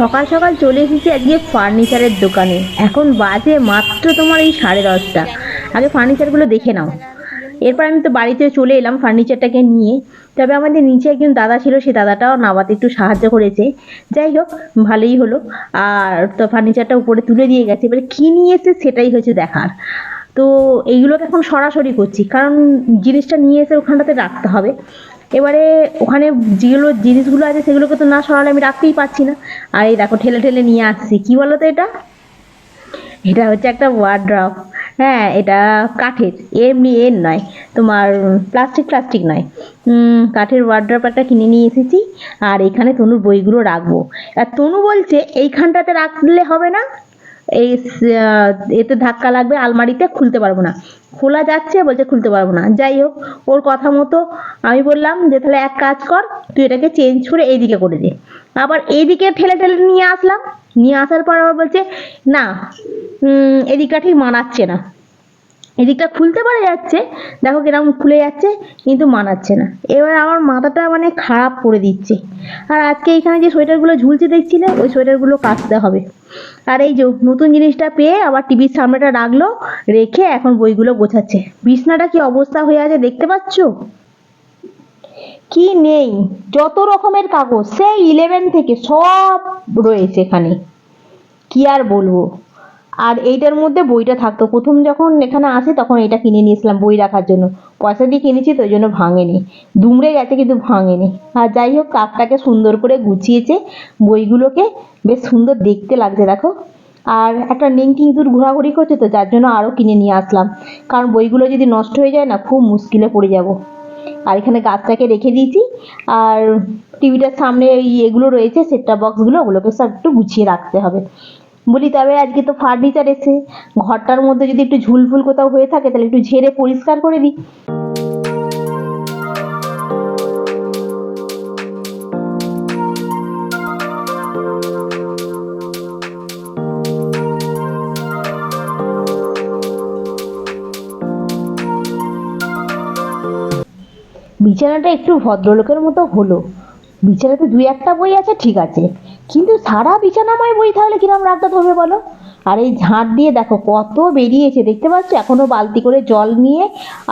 সকাল সকাল চলে এসেছি আজকে ফার্নিচারের দোকানে। এখন বাজে মাত্র তোমার এই সাড়ে দশটা। আগে ফার্নিচারগুলো দেখে নাও। এরপর আমি তো বাড়িতে চলে এলাম ফার্নিচারটাকে নিয়ে। তবে আমাদের নিচে একজন দাদা ছিল, সে দাদাটাও নামাতে একটু সাহায্য করেছে। যাই হোক, ভালোই হলো। আর তো ফার্নিচারটা উপরে তুলে দিয়ে গেছে। এবারে কী নিয়ে এসে সেটাই হয়েছে দেখার। তো এইগুলোকে এখন সরাসরি করছি। কারণ জিনিসটা নিয়ে এসে ওখানটাতে রাখতে হবে। এবারে ওখানে যেগুলো জিনিসগুলো আছে সেগুলোকে তো না সরালে আমি রাখতেই পারছি না। আর এই দেখো ঠেলে ঠেলে নিয়ে আসছি। কী বলো তো এটা? এটা হচ্ছে একটা ওয়ার্ড্রপ হ্যাঁ এটা কাঠের। এমনি এর নয়। তোমার প্লাস্টিক প্লাস্টিক নয়। কাঠের ওয়ার্ড্রপ একটা কিনে নিয়ে এসেছি। আর এখানে তনুর বইগুলো রাখব। আর তনু বলছে, এইখানটাতে রাখলে হবে না? এই এতে ধাক্কা লাগবে, আলমারিতে খুলতে পারব না। খোলা যাচ্ছে বলছে খুলতে পারব না। যাই হোক, ওর কথা মতো আমি বললাম যে, তাহলে এক কাজ কর, তুই এটাকে চেঞ্জ করে এইদিকে করে দে। আবার এইদিকে ঠেলে ঠেলে নিয়ে আসলাম। নিয়ে আসার পর আবার বলছে, না এদিকটা ঠিক মানাচ্ছে না। এদিকটা খুলতে পারা যাচ্ছে, দেখো কীরকম খুলে যাচ্ছে, কিন্তু মানাচ্ছে না। এবার আমার মাথাটা মানে খারাপ করে দিচ্ছে। আর আজকে এইখানে যে সোয়েটারগুলো ঝুলছে দেখছিলে, ওই সোয়েটারগুলো কাচতে হবে। আর এই যে নতুন জিনিসটা পেয়ে আবার টিভির সামনেটা রাখল, রেখে এখন বইগুলো গোছাচ্ছে। বিছনাটা কি অবস্থা হয়ে আছে দেখতে পাচ্ছ? কি নেই, যত রকমের কাগজ, সেই ইলেভেন থেকে সব রয়েছে এখানে। কি আর বলব? আর এইটার মধ্যে বইটা থাকতো। প্রথম যখন এখানে আসে, তখন এটা কিনে নিয়েছিলাম বই রাখার জন্য। পয়সা দিয়ে কিনেছি তো জন্য ভাঙেনি। দুমড়ে গেছে কিন্তু ভাঙেনি। আর যাই হোক, কাকটাকে সুন্দর করে গুছিয়েছে। বইগুলোকে বেশ সুন্দর দেখতে লাগছে, দেখো। আর একটা নেংটি ইঁদুর ঘোরাঘুরি করছে তো, যার জন্য আরও কিনে নিয়ে আসলাম। কারণ বইগুলো যদি নষ্ট হয়ে যায় না, খুব মুশকিলে পড়ে যাব। আর এখানে গাছটাকে রেখে দিয়েছি। আর টিভিটার সামনে এই এগুলো রয়েছে সেটটা বক্সগুলো, ওগুলোকে সব একটু গুছিয়ে রাখতে হবে। বলি, তবে আজকে তো ফার্নিচার এসে ঘরটার মধ্যে যদি একটু ঝুলফুল কোথাও হয়ে থাকে, তাহলে একটু ঝেড়ে পরিষ্কার করে দিই। বিছানাটা একটু ভদ্রলোকের মতো হলো। বিছানাতে দুই একটা বই আছে, ঠিক আছে। কিন্তু সারা বিছানাময় বই তাহলে কিরম রাখতে হবে বলো? আর এই ঝাঁট দিয়ে দেখো, কত বেরিয়েছে, দেখতে পাচ্ছ? এখনও বালতি করে জল নিয়ে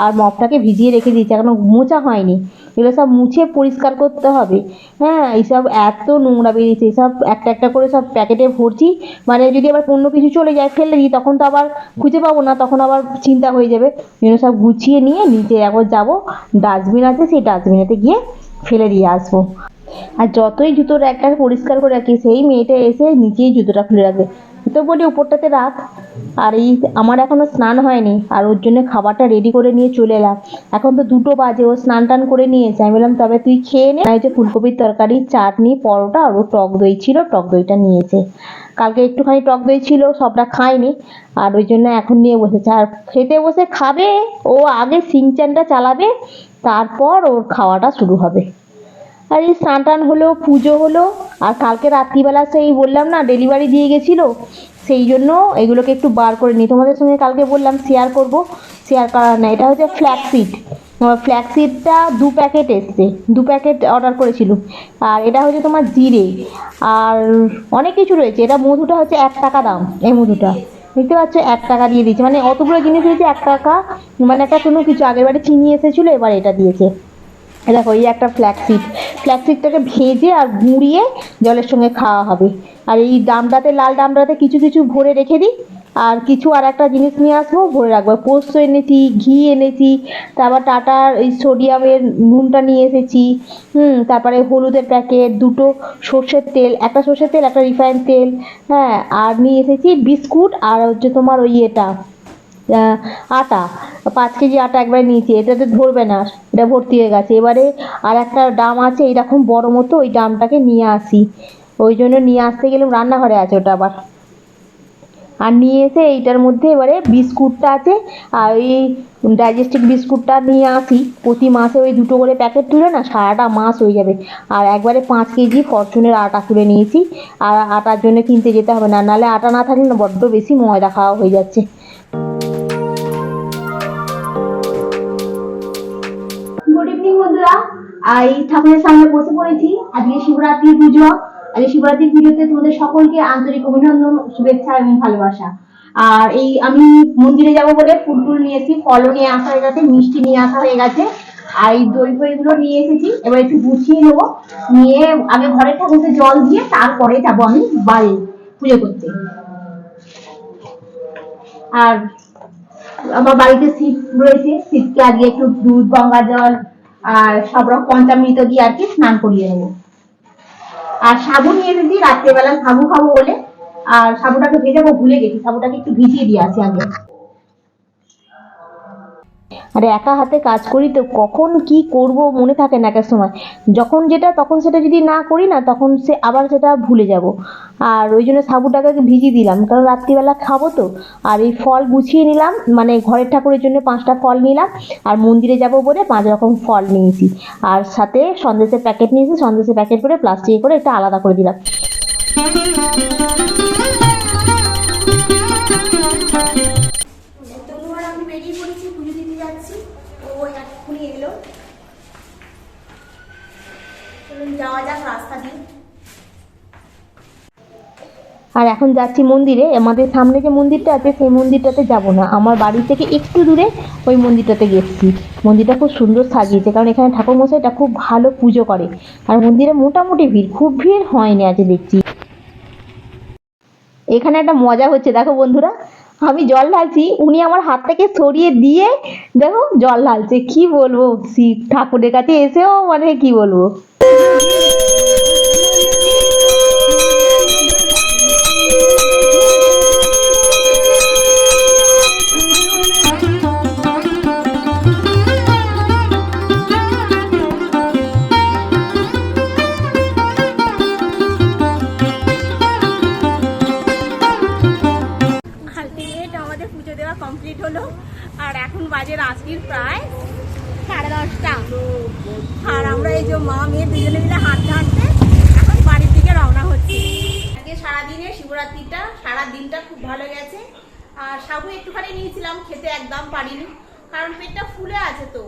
আর মপটাকে ভিজিয়ে রেখে দিয়েছে, এখনও মোছা হয়নি। এগুলো সব মুছে পরিষ্কার করতে হবে। হ্যাঁ এইসব এত নোংরা বেরিয়েছে সব একটা একটা করে সব প্যাকেটে ভরছি। মানে যদি আবার অন্য কিছু চলে যায়, ফেলে দিই, তখন তো আবার খুঁজে পাবো না, তখন আবার চিন্তা হয়ে যাবে। এগুলো সব গুছিয়ে নিয়ে নিচে একবার যাব। ডাস্টবিন আছে, সেই ডাস্টবিনেতে গিয়ে ফেলে দিয়ে আসব। আর যতই জুতোর একটা পরিষ্কার করে রাখি, সেই মেয়েটা এসে নিচেই জুতোটা খুলে রাখবে তো বলি উপরটাতে রাখ। আর এই আমার এখনও স্নান হয়নি, আর ওর জন্য খাবারটা রেডি করে নিয়ে চলে এলাম। এখন তো দুটো বাজে, ও স্নান টান করে নিয়েছে। আমি বললাম, তবে তুই খেয়ে নে। যে ফুলকপির তরকারি, চাটনি, পরোটা আর ও টক দই ছিল, টক দইটা নিয়েছে। কালকে একটুখানি টক দই ছিল, সবটা খায়নি। আর ওই জন্য এখন নিয়ে বসেছে। আর খেতে বসে খাবে, ও আগে সিংচানটা চালাবে, তারপর ওর খাওয়াটা শুরু হবে। আর এই স্নান টান হলো, পুজো হলো, আর কালকে রাত্রিবেলা সেই বললাম না ডেলিভারি দিয়ে গেছিল, সেই জন্য এগুলোকে একটু বার করে নিই। তোমাদের সঙ্গে কালকে বললাম শেয়ার করব শেয়ার করার না এটা হচ্ছে ফ্ল্যাক্সিড ফ্ল্যাক্সিডটা দু প্যাকেট এসছে, দু প্যাকেট অর্ডার করেছিলাম আর এটা হচ্ছে তোমার জিরে। আর অনেক কিছু রয়েছে। এটা মধুটা হচ্ছে এক টাকা দাম, এই মধুটা। দেখতে পাচ্ছ, এক টাকা দিয়ে দিয়েছে। মানে অতগুলো জিনিস দিয়েছে এক টাকা। মানে একটা কোনো কিছু আগের বারে চিনি এসেছিল, এবার এটা দিয়েছে। দেখো, এই একটা ফ্ল্যাক্সিড ফ্ল্যাক্সিডটাকে ভেজে আর গুঁড়িয়ে জলের সঙ্গে খাওয়া হবে। আর এই ডামটাতে লাল ডামটাতে কিছু কিছু ভরে রেখে দিই। আর কিছু আর একটা জিনিস নিয়ে আসব, ভরে রাখব। পোস্ত এনেছি, ঘি এনেছি, তারপর টাটার এই সোডিয়ামের নুনটা নিয়ে এসেছি, হুম, তারপরে হলুদের প্যাকেট দুটো সর্ষের তেল, একটা সর্ষের তেল, একটা রিফাইন তেল হ্যাঁ আর নিয়ে এসেছি বিস্কুট আর হচ্ছে তোমার ওই এটা আটা, পাঁচ কেজি আটা একবারে নিয়েছি, এটাতে ধরবে না, এটা ভর্তি হয়ে গেছে। এবারে আর একটা ডাম আছে, এইরকম বড় মতো, ওই ডামটাকে নিয়ে আসি। ওই জন্য নিয়ে আসতে গেলাম, রান্নাঘরে আছে ওটা আবার। আর নিয়ে এসে এইটার মধ্যে এবারে বিস্কুটটা আছে, আর ওই ডাইজেস্টিক বিস্কুটটা নিয়ে আসি। প্রতি মাসে ওই দুটো করে প্যাকেট তুলে না, সারাটা মাস হয়ে যাবে। আর একবারে পাঁচ কেজি ফরচুনের আটা তুলে নিয়েছি। আর আটার জন্য কিনতে যেতে হবে না, নাহলে আটা না থাকলে না বড্ড বেশি ময়দা খাওয়া হয়ে যাচ্ছে। বন্ধুরা এই ঠাকুরের সামনে বসে পড়েছি। আজকে পুজো। আজ এই শিবরাত্রির ভিডিওতে তোমাদের সকলকে আন্তরিক অভিনন্দন, শুভেচ্ছা এবং ভালোবাসা। আর এই আমি মন্দিরে যাব বলে ফুল টুল নিয়ে আসা হয়ে গেছে, মিষ্টি নিয়ে আসা হয়ে গেছে। আর এই দই ফই গুলো নিয়ে এসেছি। এবার একটু গুছিয়ে নেব। নিয়ে আগে ঠাকুরকে জল দিয়ে তারপরে যাব আমি বাড়ি পুজো করতে। আর আমার বাড়িতে শীত রয়েছে। শীতকে আগে একটু দুধ, গঙ্গা জল আর সব রকম পঞ্চামৃত দিয়ে আর কি স্নান করিয়ে নেব। আর সাবু নিয়ে এসেছি রাত্রেবেলা সাবু খাব বলে। আর সাবুটাকে ভেজাবো ভুলে গেছি, সাবুটাকে একটু ভিজিয়ে দিয়ে আসি আগে। আরে একা হাতে কাজ করি তো কখন কি করব মনে থাকে না এক সময়। যখন যেটা, তখন সেটা যদি না করি না, তখন সে আবার সেটা ভুলে যাব। আর ওই জন্য সাবুটাকে ভিজিয়ে দিলাম, কারণ রাত্রিবেলা খাব তো। আর এই ফল গুছিয়ে নিলাম মানে ঘরের ঠাকুরের জন্য পাঁচটা ফল নিলাম, আর মন্দিরে যাব বলে পাঁচ রকম ফল নিয়েছি। আর সাথে সন্দেশের প্যাকেট নিয়েছি, সন্দেশের প্যাকেট করে প্লাস্টিকে করে এটা আলাদা করে দিলাম। যাওয়া যাক রাস্তা দিয়ে। আর এখন যাচ্ছি মন্দিরে। আমাদের সামনে যে মন্দিরটা আছে, সেই মন্দিরটাতে যাব না। আমার বাড়ি থেকে একটু দূরে ওই মন্দিরটাতে গেছি। মন্দিরটা খুব সুন্দর সাজিয়েছে, কারণ এখানে ঠাকুর মশাইটা খুব ভালো পুজো করে। আর মন্দিরে মোটামুটি ভিড়, খুব ভিড় হয়নি আজ দেখছি। এখানে একটা মজা হচ্ছে, দেখো বন্ধুরা। আমি জল ঢালছি, উনি আমার হাতটাকে সরিয়ে দিয়ে, দেখো, জল ঢালছে। কি বলব? শিব ঠাকুরের কাছে এসেও মানে কি বলব? পুজো দেওয়া কমপ্লিট হলো। আর এখন বাজে রাত্রির প্রায় সাড়ে দশটা। আর আমরা এই যে মা, মেয়ে দুজনে মিলে হাঁটতে হাঁটতে এখন বাড়ির দিকে রওনা হচ্ছি। আজকে সারাদিনে শিবরাত্রিটা সারা দিনটা খুব ভালো গেছে। আর সাবু একটুখানি নিয়েছিলাম, খেতে একদম পারিনি। কারণ পেটটা ফুলে আছে তো।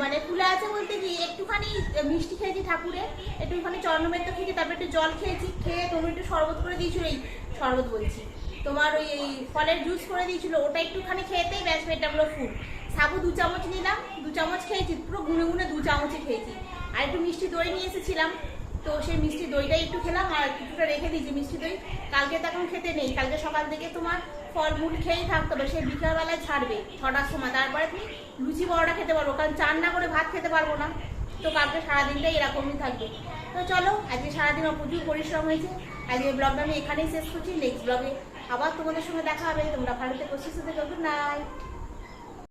মানে ফুলে আছে বলতে কি, একটুখানি মিষ্টি খেয়েছি ঠাকুরে, একটুখানি চন্দ্রমেত্র খেয়েছি, তারপর একটু জল খেয়েছি, খেয়ে তুমি একটু শরবত করে দিয়েছিল, এই শরবত বলছি। তোমার ওই ফলের জুস করে দিয়েছিল, ওটা একটুখানি খেতেই ব্যাস পেটটা পুরো ফুল। সাবু দু চামচ নিলাম, দু চামচ খেয়েছি, পুরো গুনে গুনে দু চামচই খেয়েছি। আর একটু মিষ্টি দই নিয়ে এসেছিলাম, তো সেই মিষ্টি দইটাই একটু খেলাম, আর কিছুটা রেখে দিয়েছি মিষ্টি দই। কালকে তখন খেতে নেই, কালকে সকাল থেকে তোমার ফলমূল খেয়েই থাকতে হবে সেই বিকালবেলায় ছাড়বে, ছটার সময়। তারপরে তুমি লুচি বড়টা খেতে পারব কারণ চান না করে ভাত খেতে পারব না। তো কালকে সারাদিনটাই এরকমই থাকবে। তো চলো, আজকে সারাদিন আমার প্রচুর পরিশ্রম হয়েছে। আজকে ব্লগটা আমি এখানেই শেষ করছি নেক্সট ব্লগে আবার তোমাদের সঙ্গে দেখা হবে। তোমরা ভালো থেকে সুস্থ থেকে গুড নাইট